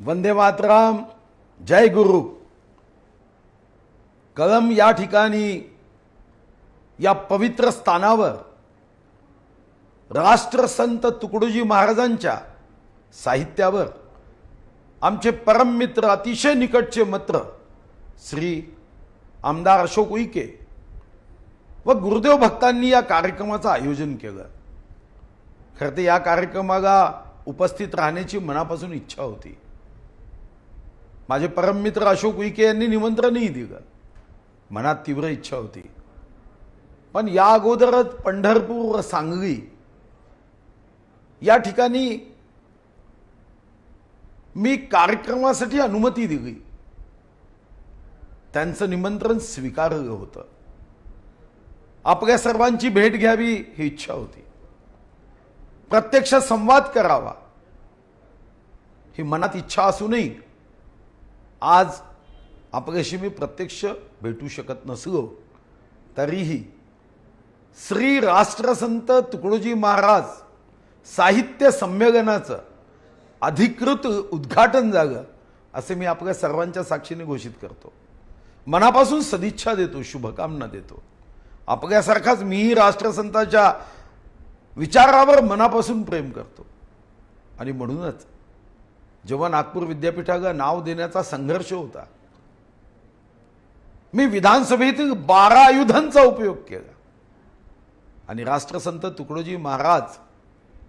वंदे मातराम जय गुरु. कलम या ठिकाणी या पवित्र स्थानावर राष्ट्रसंत तुकडोजी महाराजांच्या साहित्यावर आमचे परम मित्र अतिशय निकटचे मित्र श्री आमदार अशोक उईके व गुरुदेव भक्तांनी या कार्यक्रमाचं आयोजन केलं. खरं तर या कार्यक्रमाला उपस्थित राहण्याची मनापासून इच्छा होती. माझे परममित्र अशोक उईके यांनी निमंत्रणही दिलं. मनात तीव्र इच्छा होती. पण या अगोदरच पंढरपूर व सांगली या ठिकाणी मी कार्यक्रमासाठी अनुमती दिली. त्यांचं निमंत्रण स्वीकारलं होतं. आपल्या सर्वांची भेट घ्यावी ही इच्छा होती. प्रत्यक्ष संवाद करावा ही मनात इच्छा असूनही आज आपल्याशी मी प्रत्यक्ष भेटू शकत नसलो तरीही श्री राष्ट्रसंत तुकडोजी महाराज साहित्य संमेलनाचं अधिकृत उद्घाटन झालं असे मी आपल्या सर्वांच्या साक्षीने घोषित करतो. मनापासून सदिच्छा देतो शुभकामना देतो. आपल्यासारखाच मीही राष्ट्रसंताच्या विचारावर मनापासून प्रेम करतो. आणि म्हणूनच जेव्हा नागपूर विद्यापीठाला नाव देण्याचा संघर्ष होता मी विधानसभेतील बारा आयुधांचा उपयोग केला. आणि राष्ट्रसंत तुकडोजी महाराज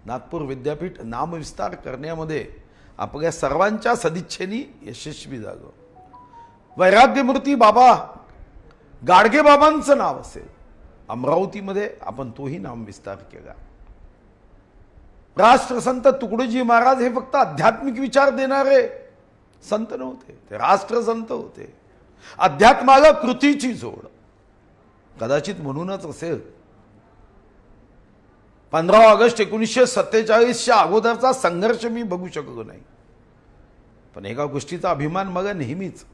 नागपूर विद्यापीठ नामविस्तार करण्यामध्ये आपल्या सर्वांच्या सदिच्छेनी यशस्वी झालो. वैराग्यमूर्ती बाबा गाडगेबाबांचं नाव असेल. अमरावतीमध्ये आपण तोही नामविस्तार केला. राष्ट्रसंत तुकडोजी महाराज हे फक्त आध्यात्मिक विचार देणारे संत नव्हते. ते राष्ट्रसंत होते. अध्यात्माला कृतीची जोड. कदाचित म्हणूनच असेल. पंधरा ऑगस्ट एकोणीसशे सत्तेचाळीसच्या अगोदरचा संघर्ष मी बघू शकलो नाही. पण एका गोष्टीचा अभिमान मला नेहमीच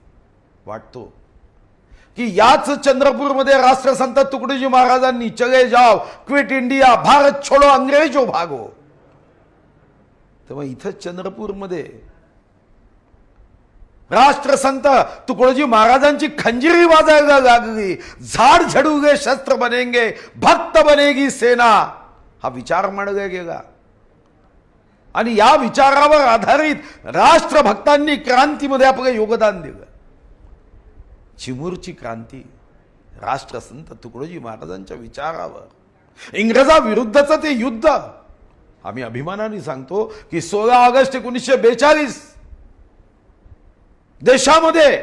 वाटतो. की याच चंद्रपूरमध्ये राष्ट्रसंत तुकडोजी महाराजांनी चले जाव क्विट इंडिया भारत छोडो अंग्रेजो भागो. तेव्हा इथं चंद्रपूरमध्ये. राष्ट्रसंत तुकडोजी महाराजांची खंजिरी वाजायला लागली. झाड झडूगे शस्त्र बनेंगे भक्त बनेगी सेना. हा विचार मांडला गेला आणि या विचारावर आधारित राष्ट्रभक्तांनी क्रांतीमध्ये आपलं योगदान दिलं. चिमूरची क्रांती राष्ट्रसंत तुकडोजी महाराजांच्या विचारावर. इंग्रजाविरुद्धचं ते युद्ध. आम्ही अभिमानाने सांगतो की सोळा ऑगस्ट एकोणीसशे बेचाळीस देशामध्ये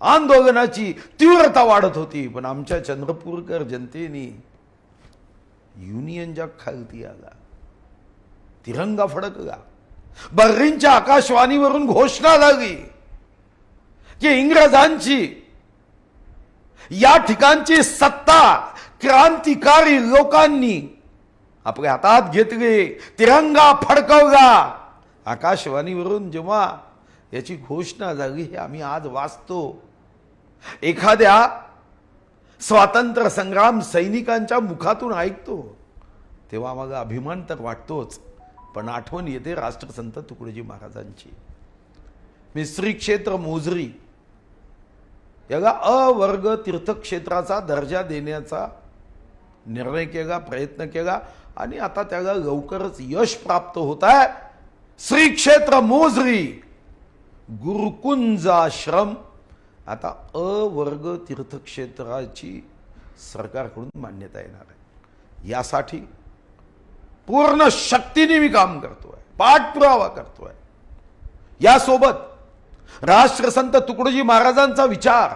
आंदोलनाची तीव्रता वाढत होती. पण आमच्या चंद्रपूरकर जनतेने युनियन जग खालती आला तिरंगा फडकला बर्रींच्या आकाशवाणीवरून घोषणा झाली की इंग्रजांची या ठिकाणची सत्ता क्रांतिकारी लोकांनी आपल्या हातात घेतली तिरंगा फडकवला. आकाशवाणीवरून जेव्हा याची घोषणा झाली हे आम्ही आज वाचतो. एखाद्या स्वातंत्र्य संग्राम सैनिकांच्या मुखातून ऐकतो. तेव्हा आम्हाला अभिमान तर वाटतोच पण आठवण येते राष्ट्रसंत तुकडोजी महाराजांची. मी क्षेत्र मोजरी. याला अवर्ग तीर्थक्षेत्राचा दर्जा देण्याचा निर्णय केला प्रयत्न केला आणि आता त्याला लवकरच यश प्राप्त होत आहे श्री क्षेत्र मोजरी गुरुकुंजाश्रम. आता अवर्ग तीर्थक्षेत्राची सरकारकडून मान्यता येणार आहे. यासाठी पूर्ण शक्तीने मी काम करतोय पाठपुरावा करतोय. यासोबत राष्ट्रसंत तुकडोजी महाराजांचा विचार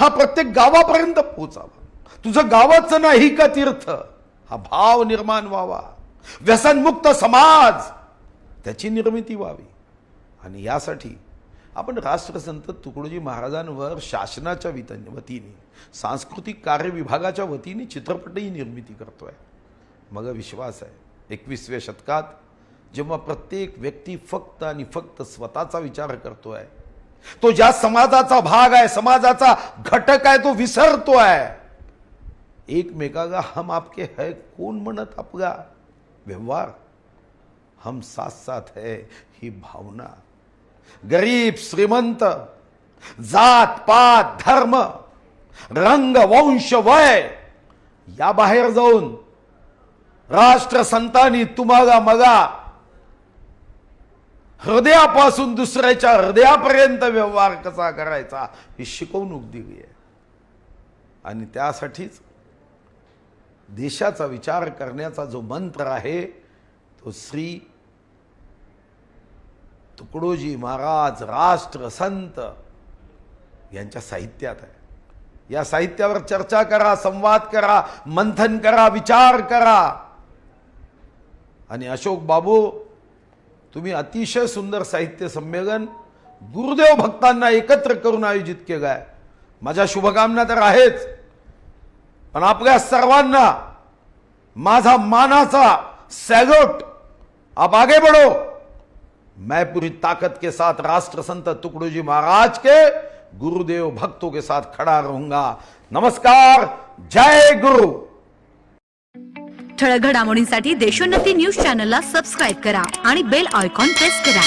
हा प्रत्येक गावापर्यंत पोहोचावा. तुझं गावाचं नाही का तीर्थ? हा भाव निर्माण व्हावा. व्यसनमुक्त समाज त्याची निर्मिती व्हावी. आणि यासाठी आपण राष्ट्रसंत तुकडोजी महाराजांवर शासनाच्या वितन वतीने सांस्कृतिक कार्य विभागाच्या वतीने चित्रपटही निर्मिती करतोय. मग विश्वास आहे. एकवीसव्या शतकात जेव्हा प्रत्येक व्यक्ती फक्त आणि फक्त स्वतःचा विचार करतोय तो ज्या समाजाचा भाग आहे समाजाचा घटक आहे तो विसरतो आहे एकमेकागा हम आपके है कोण म्हणत आपला व्यवहार। हम साथ साथ है ही भावना। गरीब श्रीमंत जात पात धर्म रंग वंश वय या बाहेर जाऊन राष्ट्रसंतांनी तुम्हाला मगा हृदयापासून दुसऱ्याच्या हृदयापर्यंत व्यवहार कसा करायचा ही शिकवणूक दिली आहे. आणि त्यासाठीच देशाचा विचार करण्याचा जो मंत्र आहे तो श्री तुकडोजी महाराज राष्ट्र संत यांच्या साहित्यात आहे. या साहित्यावर चर्चा करा संवाद करा मंथन करा विचार करा. आणि अशोक बाबू तुम्ही अतिशय सुंदर साहित्य संमेलन गुरुदेव भक्तांना एकत्र करून आयोजित केलं आहे माझ्या शुभकामना तर आहेच. पण आपल्या सर्वांना माझा मानाचा सॅल्यूट आप आगे बढ़ो मैं पूरी ताकत के साथ राष्ट्र संत तुकडोजी महाराज के गुरुदेव भक्तों के साथ खड़ा रहूंगा। नमस्कार जय गुरु। ठळक घडामोडींसाठी देशोन्नती न्यूज चॅनलला सबस्क्राईब करा आणि बेल आयकॉन प्रेस करा.